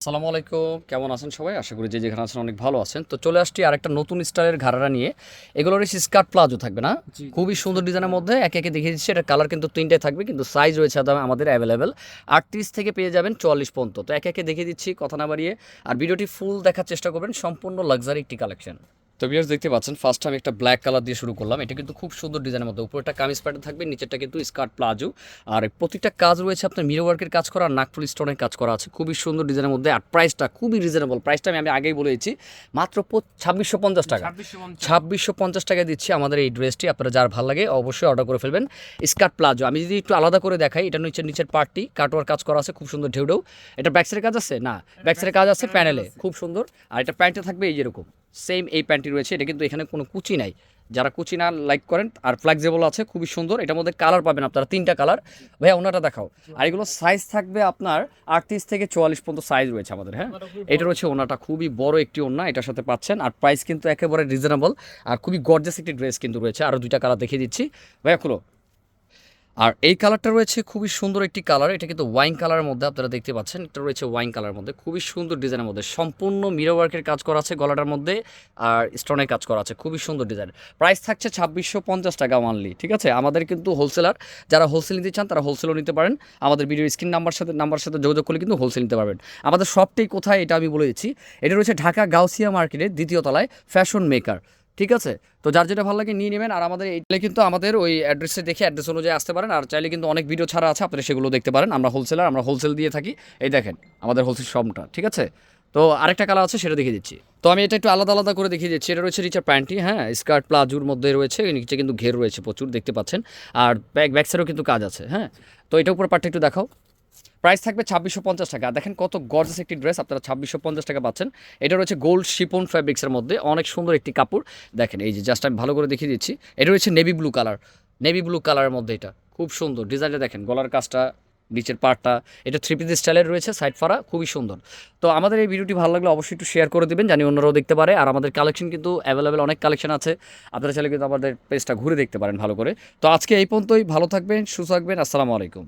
আসসালামু আলাইকুম। কেমন আছেন সবাই? আশা করি যে যেখানে আছেন অনেক ভালো আছেন। তো চলে আসছি আরেকটা নতুন স্টাইলের ঘাড়ারা নিয়ে। এগুলোর স্কার্ট প্লাজো থাকবে না? খুবই সুন্দর ডিজাইনের মধ্যে একে একে দেখিয়ে দিচ্ছি। এটা কালার কিন্তু তিনটাই থাকবে কিন্তু সাইজ রয়েছে আমাদের অ্যাভেলেবেল আটত্রিশ থেকে পেয়ে যাবেন চুয়াল্লিশ পর্যন্ত। তো একে একে দেখিয়ে দিচ্ছি কথা না বাড়িয়ে। আর ভিডিওটি ফুল দেখার চেষ্টা করবেন। সম্পূর্ণ লাক্সারি একটি কালেকশন তো বিয়ার্স দেখতে পাচ্ছেন ফার্স্ট আমি একটা ব্ল্যাক কালার দিয়ে শুরু করলাম। এটা কিন্তু খুব সুন্দর ডিজাইনের মধ্যে। উপরে একটা কামিজ প্যাটার্ন থাকবে নিচেরটা কিন্তু স্কার্ট প্লাজো আর প্রতিটা কাজ রয়েছে আপনার মিরো ওয়ার্কের কাজ করা আর নাকফুল স্টোনের কাজ করা আছে। খুবই সুন্দর ডিজাইনের মধ্যে। আর প্রাইসটা খুবই রিজনেবল প্রাইসটা আমি আমি আগেই বলেছি মাত্র ছাব্বিশশো পঞ্চাশ টাকা। ছাব্বিশশো পঞ্চাশ। টাকায় দিচ্ছি আমাদের এই ড্রেসটি আপনারা যার ভালো লাগে অবশ্যই অর্ডার করে ফেলবেন। স্কার্ট প্লাজো আমি যদি একটু আলাদা করে দেখাই এটা নিচের নিচের পার্টটি কাটোয়ার কাজ করা আছে খুব সুন্দর ঢেউ ঢেউ। এটা ব্যাকসাইডের কাজ আছে? না। ব্যাকসাইডের কাজ আছে প্যানেলে খুব সুন্দর। আর এটা প্যান্টে থাকবে এই যেরকম সেম এই প্যান্টটি রয়েছে, এটা কিন্তু এখানে কোনো কুচি নাই। যারা কুচি না লাইক করেন, আর ফ্লেক্সিবল আছে, খুবই সুন্দর, এটার মধ্যে কালার পাবেন আপনারা, তিনটা কালার ভাইয়া, ওনাটা দেখাও। আর এগুলো সাইজ থাকবে আপনার আটত্রিশ থেকে চুয়াল্লিশ পর্যন্ত সাইজ রয়েছে আমাদের হ্যাঁ? এটা রয়েছে ওনাটা, খুবই বড় একটি ওনা এটার সাথে পাচ্ছেন, আর প্রাইস কিন্তু একেবারে রিজনেবল আর খুবই গর্জাস একটি ড্রেস কিন্তু রয়েছে আরও দুইটা কালার দেখিয়ে দিচ্ছি। ভাইয়া, খুলো। আর এই কালারটা রয়েছে খুবই সুন্দর একটি কালার। এটা কিন্তু ওয়াইন কালারের মধ্যে আপনারা দেখতে পাচ্ছেন। এটা রয়েছে ওয়াইন কালারের মধ্যে, খুবই সুন্দর ডিজাইনের মধ্যে। সম্পূর্ণ মিরো ওয়ার্কের কাজ করা আছে গলাটার মধ্যে আর স্টোনের কাজ করা আছে, খুবই সুন্দর ডিজাইন প্রাইস থাকছে ছাব্বিশশো পঞ্চাশ টাকা ওয়ানলি ঠিক আছে? আমাদের কিন্তু হোলসেলার যারা হোলসেল নিতে চান তারা হোলসেলও নিতে পারেন। আমাদের ভিডিও স্ক্রিন নাম্বার সাথে নাম্বার সাথে যোগাযোগ করলে কিন্তু হোলসেল নিতে পারবেন। আমাদের সবটাই কোথায় এটা আমি বলে দিচ্ছি। এটা রয়েছে ঢাকা গাউসিয়া মার্কেটের দ্বিতীয় তলায় ফ্যাশন মেকার ঠিক আছে? তো যার যেটা ভালো লাগে নিয়ে নেবেন। আর আমাদের এইটা কিন্তু আমাদের ওই অ্যাড্রেসে দেখে অ্যাড্রেস অনুযায়ী আসতে পারেন। আর চাইলে কিন্তু অনেক ভিডিও ছাড়া আছে, আপনারা সেগুলো দেখতে পারেন। আমরা হোলসেলার আমরা হোলসেল দিয়ে থাকি। এই দেখেন, আমাদের হোলসেল শপটা ঠিক আছে? তো আরেকটা কালার আছে, সেটা দেখিয়ে দিচ্ছি। তো আমি এটা একটু আলাদা আলাদা করে দেখিয়ে দিচ্ছি। এটা রয়েছে রিচার প্যান্টি হ্যাঁ? স্কার্ট প্লাজুর মধ্যে রয়েছে নিচে কিন্তু ঘের রয়েছে প্রচুর, দেখতে পাচ্ছেন। আর ব্যাক ব্যাক কিন্তু কাজ আছে হ্যাঁ? তো এটা উপর পার্টটা একটু দেখাও। প্রাইস থাকবে ছাব্বিশশো পঞ্চাশ টাকা। দেখেন কত গর্জাস একটি ড্রেস আপনারা ছাব্বিশশো পঞ্চাশ টাকা পাচ্ছেন। এটা রয়েছে গোল্ড শিপন ফ্যাব্রিক্সের মধ্যে, অনেক সুন্দর একটি কাপড়। দেখেন, এই যে জাস্ট আমি ভালো করে দেখিয়ে দিচ্ছি, এটা রয়েছে navy blue colour navy blue কালারের মধ্যে এটা, খুব সুন্দর। ডিজাইনটা দেখেন, গলার কাজটা, নিচের পার্টটা এটা থ্রি পিস স্টাইলের রয়েছে সাইড ফারা খুবই সুন্দর। তো আমাদের এই ভিডিওটি ভালো লাগলে অবশ্যই একটু শেয়ার করে দেবেন, জানি অন্যরাও দেখতে পারে। আর আমাদের কালেকশন কিন্তু অ্যাভেলেবেল অনেক কালেকশন আছে। আপনারা চাইলে কিন্তু আমাদের পেজটা ঘুরে দেখতে পারেন ভালো করে। তো আজকে এই পর্যন্তই, ভালো থাকবেন, সুস্থ থাকবেন, আসসালামু আলাইকুম।